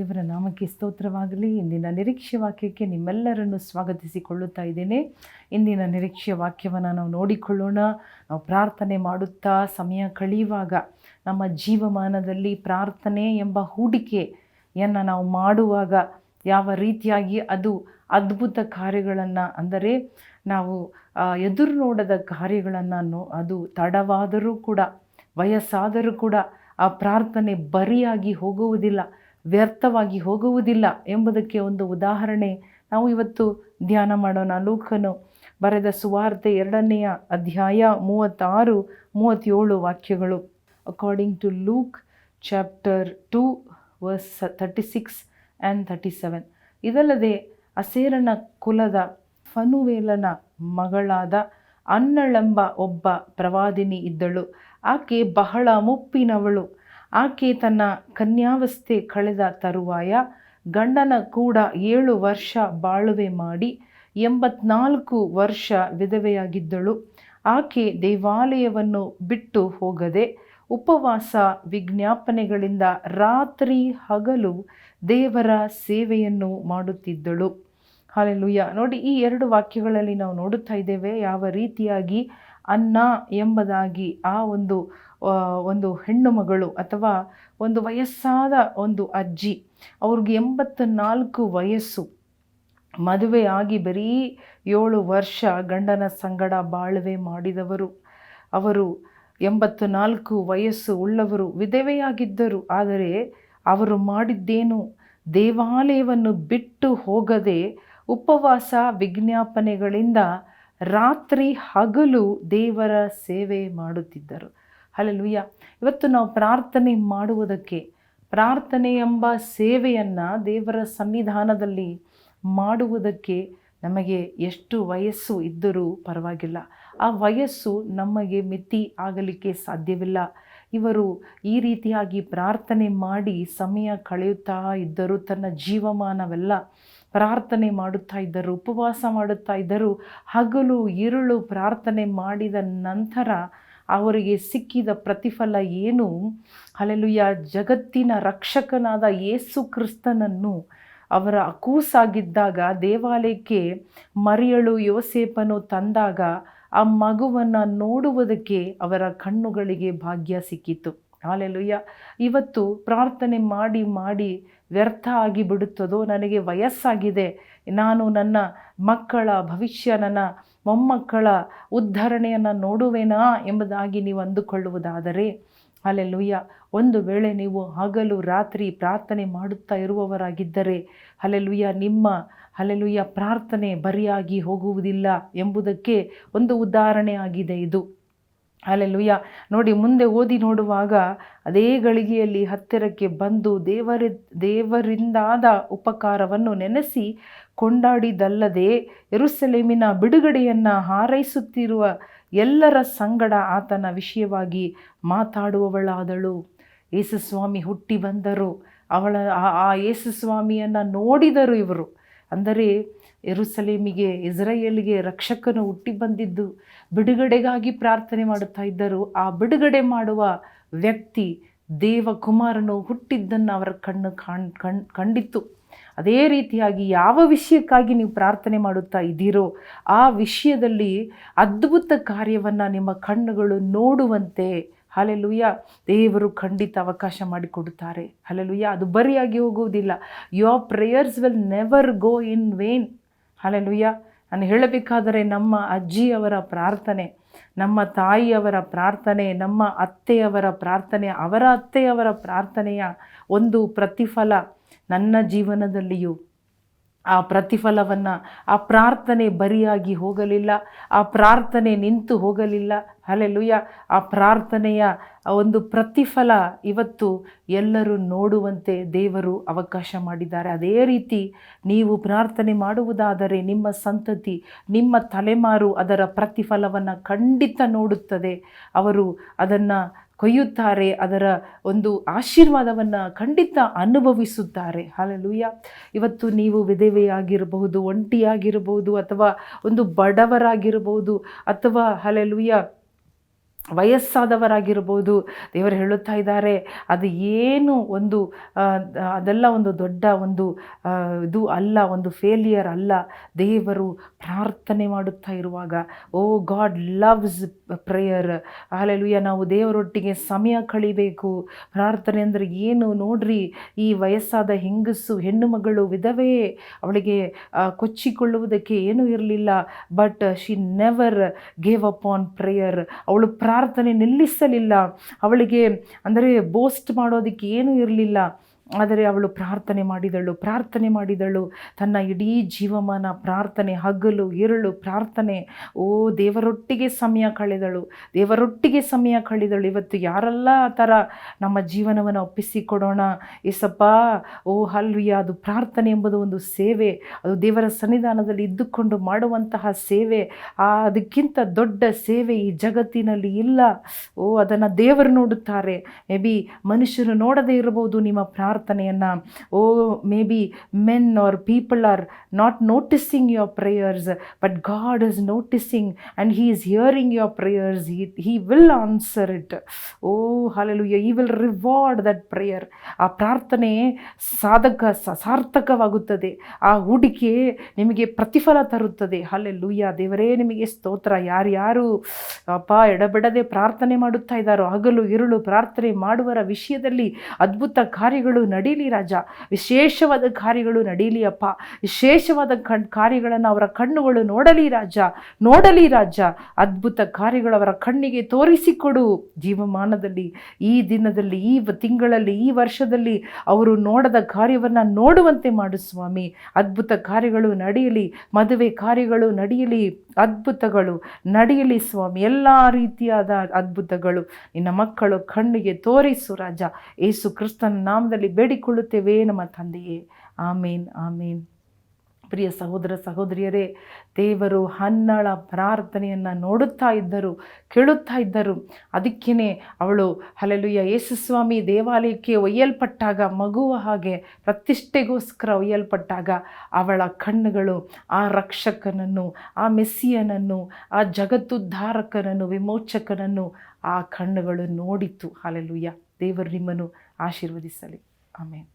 ದೇವರ ನಾಮಕ್ಕೆ ಸ್ತೋತ್ರವಾಗಲಿ. ಇಂದಿನ ನಿರೀಕ್ಷೆ ವಾಕ್ಯಕ್ಕೆ ನಿಮ್ಮೆಲ್ಲರನ್ನು ಸ್ವಾಗತಿಸಿಕೊಳ್ಳುತ್ತಾ ಇದ್ದೇನೆ. ಇಂದಿನ ನಿರೀಕ್ಷೆ ವಾಕ್ಯವನ್ನು ನಾವು ನೋಡಿಕೊಳ್ಳೋಣ. ನಾವು ಪ್ರಾರ್ಥನೆ ಮಾಡುತ್ತಾ ಸಮಯ ಕಳೆಯುವಾಗ ನಮ್ಮ ಜೀವಮಾನದಲ್ಲಿ ಪ್ರಾರ್ಥನೆ ಎಂಬ ಹೂಡಿಕೆಯನ್ನು ನಾವು ಮಾಡುವಾಗ ಯಾವ ರೀತಿಯಾಗಿ ಅದು ಅದ್ಭುತ ಕಾರ್ಯಗಳನ್ನು ಅಂದರೆ ನಾವು ಎದುರು ನೋಡದ ಕಾರ್ಯಗಳನ್ನು ಅದು ತಡವಾದರೂ ಕೂಡ, ವಯಸ್ಸಾದರೂ ಕೂಡ ಆ ಪ್ರಾರ್ಥನೆ ಬರಿಯಾಗಿ ಹೋಗುವುದಿಲ್ಲ. ವ್ಯರ್ಥವಾಗಿ ಹೋಗುವುದಿಲ್ಲ ಎಂಬುದಕ್ಕೆ ಒಂದು ಉದಾಹರಣೆ. ನಾವು ಇವತ್ತು ಧ್ಯಾನ ಮಾಡೋಣ. ಲೂಕನು ಬರೆದ ಸುವಾರ್ತೆ ಎರಡನೆಯ ಅಧ್ಯಾಯ ಮೂವತ್ತಾರು, ಮೂವತ್ತೇಳು ವಾಕ್ಯಗಳು. According to Luke chapter two verse thirty six and thirty seven ಇದಲ್ಲದೆ ಅಸೇರನ ಕುಲದ ಫನುವೇಲನ ಮಗಳಾದ ಅನ್ನಳೆಂಬ ಒಬ್ಬ ಪ್ರವಾದಿನಿ ಇದ್ದಳು. ಆಕೆ ಬಹಳ ಮುಪ್ಪಿನವಳು. ಆಕೆ ತನ್ನ ಕನ್ಯಾವಸ್ಥೆ ಕಳೆದ ತರುವಾಯ ಗಂಡನ ಕೂಡ ಏಳು ವರ್ಷ ಬಾಳುವೆ ಮಾಡಿ ಎಂಬತ್ನಾಲ್ಕು ವರ್ಷ ವಿಧವೆಯಾಗಿದ್ದಳು. ಆಕೆ ದೇವಾಲಯವನ್ನು ಬಿಟ್ಟು ಹೋಗದೆ ಉಪವಾಸ ವಿಜ್ಞಾಪನೆಗಳಿಂದ ರಾತ್ರಿ ಹಗಲು ದೇವರ ಸೇವೆಯನ್ನು ಮಾಡುತ್ತಿದ್ದಳು. ಹಾಲೆಲುಯ್ಯ. ನೋಡಿ, ಈ ಎರಡು ವಾಕ್ಯಗಳಲ್ಲಿ ನಾವು ನೋಡುತ್ತಾ ಇದ್ದೇವೆ ಯಾವ ರೀತಿಯಾಗಿ ಅನ್ನ ಎಂಬುದಾಗಿ ಆ ಒಂದು ಒಂದು ಹೆಣ್ಣು ಮಗಳು ಅಥವಾ ಒಂದು ವಯಸ್ಸಾದ ಒಂದು ಅಜ್ಜಿ, ಅವ್ರಿಗೆ ಎಂಬತ್ತ ನಾಲ್ಕು ವಯಸ್ಸು. ಮದುವೆ ಆಗಿ ಬರೀ ಏಳು ವರ್ಷ ಗಂಡನ ಸಂಗಡ ಬಾಳ್ವೆ ಮಾಡಿದವರು. ಅವರು ಎಂಬತ್ತು ನಾಲ್ಕು ವಯಸ್ಸು ಉಳ್ಳವರು, ವಿಧವೆಯಾಗಿದ್ದರು. ಆದರೆ ಅವರು ಮಾಡಿದ್ದೇನು? ದೇವಾಲಯವನ್ನು ಬಿಟ್ಟು ಹೋಗದೆ ಉಪವಾಸ ವಿಜ್ಞಾಪನೆಗಳಿಂದ ರಾತ್ರಿ ಹಗಲು ದೇವರ ಸೇವೆ ಮಾಡುತ್ತಿದ್ದರು. ಹಲಲುಯ್ಯ ಇವತ್ತು ನಾವು ಪ್ರಾರ್ಥನೆ ಮಾಡುವುದಕ್ಕೆ, ಪ್ರಾರ್ಥನೆ ಎಂಬ ಸೇವೆಯನ್ನು ದೇವರ ಸನ್ನಿಧಾನದಲ್ಲಿ ಮಾಡುವುದಕ್ಕೆ ನಮಗೆ ಎಷ್ಟು ವಯಸ್ಸು ಇದ್ದರೂ ಪರವಾಗಿಲ್ಲ. ಆ ವಯಸ್ಸು ನಮಗೆ ಮಿತಿ ಆಗಲಿಕ್ಕೆ ಸಾಧ್ಯವಿಲ್ಲ. ಇವರು ಈ ರೀತಿಯಾಗಿ ಪ್ರಾರ್ಥನೆ ಮಾಡಿ ಸಮಯ ಕಳೆಯುತ್ತಾ ಇದ್ದರು ತನ್ನ ಜೀವಮಾನವೆಲ್ಲ ಪ್ರಾರ್ಥನೆ ಮಾಡುತ್ತಾ ಇದ್ದರು, ಉಪವಾಸ ಮಾಡುತ್ತಾ ಇದ್ದರು. ಹಗಲು ಇರುಳು ಪ್ರಾರ್ಥನೆ ಮಾಡಿದ ನಂತರ ಅವರಿಗೆ ಸಿಕ್ಕಿದ ಪ್ರತಿಫಲ ಏನು? ಅಲ್ಲೆಲುಯ್ಯ ಜಗತ್ತಿನ ರಕ್ಷಕನಾದ ಯೇಸು ಕ್ರಿಸ್ತನನ್ನು ಅವರ ಕೂಸಾಗಿದ್ದಾಗ ದೇವಾಲಯಕ್ಕೆ ಮರಿಯಳು ಯೋಸೇಪನು ತಂದಾಗ ಆ ಮಗುವನ್ನು ನೋಡುವುದಕ್ಕೆ ಅವರ ಕಣ್ಣುಗಳಿಗೆ ಭಾಗ್ಯ ಸಿಕ್ಕಿತು. ಹಾಲೆಲುಯ್ಯ ಇವತ್ತು ಪ್ರಾರ್ಥನೆ ಮಾಡಿ ಮಾಡಿ ವ್ಯರ್ಥ ಆಗಿ ಬಿಡುತ್ತದೋ, ನನಗೆ ವಯಸ್ಸಾಗಿದೆ, ನಾನು ನನ್ನ ಮಕ್ಕಳ ಭವಿಷ್ಯ, ನನ್ನ ಮೊಮ್ಮಕ್ಕಳ ಉದ್ಧರಣೆಯನ್ನು ನೋಡುವೆನಾ ಎಂಬುದಾಗಿ ನೀವು ಅಂದುಕೊಳ್ಳುವುದಾದರೆ ಅಲ್ಲೆಲುಯ್ಯ ಒಂದು ವೇಳೆ ನೀವು ಹಗಲು ರಾತ್ರಿ ಪ್ರಾರ್ಥನೆ ಮಾಡುತ್ತಾ ಇರುವವರಾಗಿದ್ದರೆ ಅಲ್ಲೆಲುಯ್ಯ ನಿಮ್ಮ ಅಲೆಲುಯ್ಯ ಪ್ರಾರ್ಥನೆ ಬರಿಯಾಗಿ ಹೋಗುವುದಿಲ್ಲ ಎಂಬುದಕ್ಕೆ ಒಂದು ಉದಾಹರಣೆ ಆಗಿದೆ ಇದು. ಅಲ್ಲೆಲುಯ್ಯ ನೋಡಿ, ಮುಂದೆ ಓದಿ ನೋಡುವಾಗ ಅದೇ ಗಳಿಗೆಯಲ್ಲಿ ಹತ್ತಿರಕ್ಕೆ ಬಂದು ದೇವರ, ದೇವರಿಂದಾದ ಉಪಕಾರವನ್ನು ನೆನೆಸಿ ಕೊಂಡಾಡಿದಲ್ಲದೆ ಯೆರೂಸಲೇಮಿನ ಬಿಡುಗಡೆಯನ್ನು ಹಾರೈಸುತ್ತಿರುವ ಎಲ್ಲರ ಸಂಗಡ ಆತನ ವಿಷಯವಾಗಿ ಮಾತಾಡುವವಳಾದಳು. ಯೇಸುಸ್ವಾಮಿ ಹುಟ್ಟಿ ಬಂದರು ಅವಳ ಆ ಯೇಸುಸ್ವಾಮಿಯನ್ನು ನೋಡಿದರು ಇವರು. ಅಂದರೆ ಯೆರೂಸಲೇಮಿಗೆ, ಇಸ್ರಾಯೇಲ್ಗೆ ರಕ್ಷಕನು ಹುಟ್ಟಿ ಬಂದಿದ್ದು ಬಿಡುಗಡೆಗಾಗಿ ಪ್ರಾರ್ಥನೆ ಮಾಡುತ್ತಾ ಇದ್ದರು. ಆ ಬಿಡುಗಡೆ ಮಾಡುವ ವ್ಯಕ್ತಿ ದೇವಕುಮಾರನು ಹುಟ್ಟಿದ್ದನ್ನು ಅವರ ಕಣ್ಣು ಕಾಣ್, ಕಣ್, ಕಂಡಿತ್ತು. ಅದೇ ರೀತಿಯಾಗಿ ಯಾವ ವಿಷಯಕ್ಕಾಗಿ ನೀವು ಪ್ರಾರ್ಥನೆ ಮಾಡುತ್ತಾ ಇದ್ದೀರೋ ಆ ವಿಷಯದಲ್ಲಿ ಅದ್ಭುತ ಕಾರ್ಯವನ್ನು ನಿಮ್ಮ ಕಣ್ಣುಗಳು ನೋಡುವಂತೆ ಹಲೆಲುಯ್ಯ ದೇವರು ಖಂಡಿತ ಅವಕಾಶ ಮಾಡಿಕೊಡುತ್ತಾರೆ. ಹಲೆಲುಯ್ಯ ಅದು ಬರಿಯಾಗಿ ಹೋಗುವುದಿಲ್ಲ. Your prayers will never go in vain hallelujah. ನಾನು ಹೇಳಬೇಕಾದರೆ ನಮ್ಮ ಅಜ್ಜಿಯವರ ಪ್ರಾರ್ಥನೆ, ನಮ್ಮ ತಾಯಿಯವರ ಪ್ರಾರ್ಥನೆ, ನಮ್ಮ ಅತ್ತೆಯವರ ಪ್ರಾರ್ಥನೆ, ಅವರ ಅತ್ತೆಯವರ ಪ್ರಾರ್ಥನೆಯ ಒಂದು ಪ್ರತಿಫಲ ನನ್ನ ಜೀವನದಲ್ಲಿಯೂ ಆ ಪ್ರತಿಫಲವನ್ನು, ಆ ಪ್ರಾರ್ಥನೆ ಬರಿಯಾಗಿ ಹೋಗಲಿಲ್ಲ, ಆ ಪ್ರಾರ್ಥನೆ ನಿಂತು ಹೋಗಲಿಲ್ಲ. ಅಲೆಲುಯ್ಯ ಆ ಪ್ರಾರ್ಥನೆಯ ಒಂದು ಪ್ರತಿಫಲ ಇವತ್ತು ಎಲ್ಲರೂ ನೋಡುವಂತೆ ದೇವರು ಅವಕಾಶ ಮಾಡಿದ್ದಾರೆ. ಅದೇ ರೀತಿ ನೀವು ಪ್ರಾರ್ಥನೆ ಮಾಡುವುದಾದರೆ ನಿಮ್ಮ ಸಂತತಿ, ನಿಮ್ಮ ತಲೆಮಾರು ಅದರ ಪ್ರತಿಫಲವನ್ನು ಖಂಡಿತ ನೋಡುತ್ತದೆ. ಅವರು ಅದನ್ನು ಕೊಯ್ಯುತ್ತಾರೆ, ಅದರ ಒಂದು ಆಶೀರ್ವಾದವನ್ನು ಖಂಡಿತ ಅನುಭವಿಸುತ್ತಾರೆ. ಹಾಲೆಲೂಯ. ಇವತ್ತು ನೀವು ವಿಧವೆಯಾಗಿರಬಹುದು, ಒಂಟಿಯಾಗಿರಬಹುದು ಅಥವಾ ಒಂದು ಬಡವರಾಗಿರಬಹುದು ಅಥವಾ ಹಲೆಲುಯ್ಯ ವಯಸ್ಸಾದವರಾಗಿರ್ಬೋದು. ದೇವರು ಹೇಳುತ್ತಾ ಇದ್ದಾರೆ, ಅದು ಏನು ಒಂದು ಅದೆಲ್ಲ ಒಂದು ದೊಡ್ಡ ಒಂದು ಇದು ಅಲ್ಲ, ಒಂದು ಫೇಲಿಯರ್ ಅಲ್ಲ. ದೇವರು ಪ್ರಾರ್ಥನೆ ಮಾಡುತ್ತಾ ಇರುವಾಗ, oh God loves prayer alleluia ನಾವು ದೇವರೊಟ್ಟಿಗೆ ಸಮಯ ಕಳಿಬೇಕು. ಪ್ರಾರ್ಥನೆ ಅಂದರೆ ಏನು? ನೋಡ್ರಿ, ಈ ವಯಸ್ಸಾದ ಹೆಂಗಸು, ಹೆಣ್ಣು ಮಗಳು, ವಿಧವೇ, ಅವಳಿಗೆ ಕೊಚ್ಚಿಕೊಳ್ಳುವುದಕ್ಕೆ ಏನೂ ಇರಲಿಲ್ಲ. But she never gave up on prayer. ಅವಳು ಪ್ರಾರ್ಥನೆ ನಿಲ್ಲಿಸಲಿಲ್ಲ. ಅವಳಿಗೆ ಅಂದರೆ ಬೋಸ್ಟ್ ಮಾಡೋದಕ್ಕೆ ಏನೂ ಇರಲಿಲ್ಲ. ಆದರೆ ಅವಳು ಪ್ರಾರ್ಥನೆ ಮಾಡಿದಳು ಪ್ರಾರ್ಥನೆ ಮಾಡಿದಳು. ತನ್ನ ಇಡೀ ಜೀವಮಾನ ಪ್ರಾರ್ಥನೆ, ಹಗಲು, ಇರುಳು, ಪ್ರಾರ್ಥನೆ. ಓ, ದೇವರೊಟ್ಟಿಗೆ ಸಮಯ ಕಳೆದಳು, ದೇವರೊಟ್ಟಿಗೆ ಸಮಯ ಕಳೆದಳು. ಇವತ್ತು ಯಾರೆಲ್ಲ ಆ ಥರ ನಮ್ಮ ಜೀವನವನ್ನು ಒಪ್ಪಿಸಿಕೊಡೋಣ? ಏಸಪ್ಪ, ಓ ಹಲ್ವಿಯ ಅದು ಪ್ರಾರ್ಥನೆ ಎಂಬುದು ಒಂದು ಸೇವೆ. ಅದು ದೇವರ ಸನ್ನಿಧಾನದಲ್ಲಿ ಇದ್ದುಕೊಂಡು ಮಾಡುವಂತಹ ಸೇವೆ. ಆ, ಅದಕ್ಕಿಂತ ದೊಡ್ಡ ಸೇವೆ ಈ ಜಗತ್ತಿನಲ್ಲಿ ಇಲ್ಲ. ಓ, ಅದನ್ನು ದೇವರು ನೋಡುತ್ತಾರೆ. ಮೇ ಬಿ ಮನುಷ್ಯರು ನೋಡದೇ ಇರಬಹುದು ನಿಮ್ಮ ಪ್ರಾರ್ಥನೆಯನ್ನು ಓ maybe men are people are not noticing your prayers but God is noticing and he is hearing your prayers he will answer it oh hallelujah he will reward that prayer ಆ ಪ್ರಾರ್ಥನೆ ಸಾಧಕ, ಸಾರ್ಥಕವಾಗುತ್ತದೆ. ಆ ಹೂಡಿಕೆ ನಿಮಗೆ ಪ್ರತಿಫಲ ತರುತ್ತದೆ. ಹಾಲೆಲೂಯ್ಯ ದೇವರೇ, ನಿಮಗೆ ಸ್ತೋತ್ರ. ಯಾರ್ಯಾರು, ಅಪ್ಪ, ಎಡಬಿಡದೆ ಪ್ರಾರ್ಥನೆ ಮಾಡುತ್ತಾ ಇದ್ದಾರೋ, ಹಗಲು, ಇರುಳು ಪ್ರಾರ್ಥನೆ ಮಾಡುವರ ವಿಷಯದಲ್ಲಿ ಅದ್ಭುತ ಕಾರ್ಯಗಳು ನಡೀಲಿ ರಾಜ. ವಿಶೇಷವಾದ ಕಾರ್ಯಗಳು ನಡೀಲಿ ಅಪ್ಪ. ವಿಶೇಷವಾದ ಕಣ್ ಕಾರ್ಯಗಳನ್ನು ಅವರ ಕಣ್ಣುಗಳು ನೋಡಲಿ ರಾಜ. ನೋಡಲಿ ರಾಜ. ಅದ್ಭುತ ಕಾರ್ಯಗಳು ಅವರ ಕಣ್ಣಿಗೆ ತೋರಿಸಿಕೊಡು. ಜೀವಮಾನದಲ್ಲಿ, ಈ ದಿನದಲ್ಲಿ, ಈ ತಿಂಗಳಲ್ಲಿ, ಈ ವರ್ಷದಲ್ಲಿ ಅವರು ನೋಡದ ಕಾರ್ಯವನ್ನು ನೋಡುವಂತೆ ಮಾಡು ಸ್ವಾಮಿ. ಅದ್ಭುತ ಕಾರ್ಯಗಳು ನಡೆಯಲಿ ಮದುವೆ ಕಾರ್ಯಗಳು ನಡೆಯಲಿ ಅದ್ಭುತಗಳು ನಡೆಯಲಿ ಸ್ವಾಮಿ. ಎಲ್ಲ ರೀತಿಯಾದ ಅದ್ಭುತಗಳು. ನಿನ್ನ ಮಕ್ಕಳು ಕಣ್ಣಿಗೆ ತೋರಿಸು ರಾಜ. ಏಸು ಕ್ರಿಸ್ತನ ನಾಮದಲ್ಲಿ ಬೇಡಿಕೊಳ್ಳುತ್ತೇವೆ ನಮ್ಮ ತಂದೆಯೇ. ಆಮೇನ್ ಆಮೇನ್. ಪ್ರಿಯ ಸಹೋದರ, ಸಹೋದರಿಯರೇ, ದೇವರು ಹನ್ನಳ ಪ್ರಾರ್ಥನೆಯನ್ನು ನೋಡುತ್ತಾ ಇದ್ದರು, ಕೇಳುತ್ತಾ ಇದ್ದರು. ಅದಕ್ಕೇ ಅವಳು ಹಲಲುಯ್ಯ ಯೇಸುಸ್ವಾಮಿ ದೇವಾಲಯಕ್ಕೆ ಒಯ್ಯಲ್ಪಟ್ಟಾಗ, ಮಗುವ ಹಾಗೆ ಪ್ರತಿಷ್ಠೆಗೋಸ್ಕರ ಒಯ್ಯಲ್ಪಟ್ಟಾಗ, ಅವಳ ಕಣ್ಣುಗಳು ಆ ರಕ್ಷಕನನ್ನು, ಆ ಮೆಸ್ಸಿಯನನ್ನು, ಆ ಜಗತ್ತುದ್ಧಾರಕನನ್ನು ವಿಮೋಚಕನನ್ನು, ಆ ಕಣ್ಣುಗಳು ನೋಡಿತು. ಹಲಲುಯ್ಯ ದೇವರು ನಿಮ್ಮನ್ನು ಆಶೀರ್ವದಿಸಲಿ. Amén.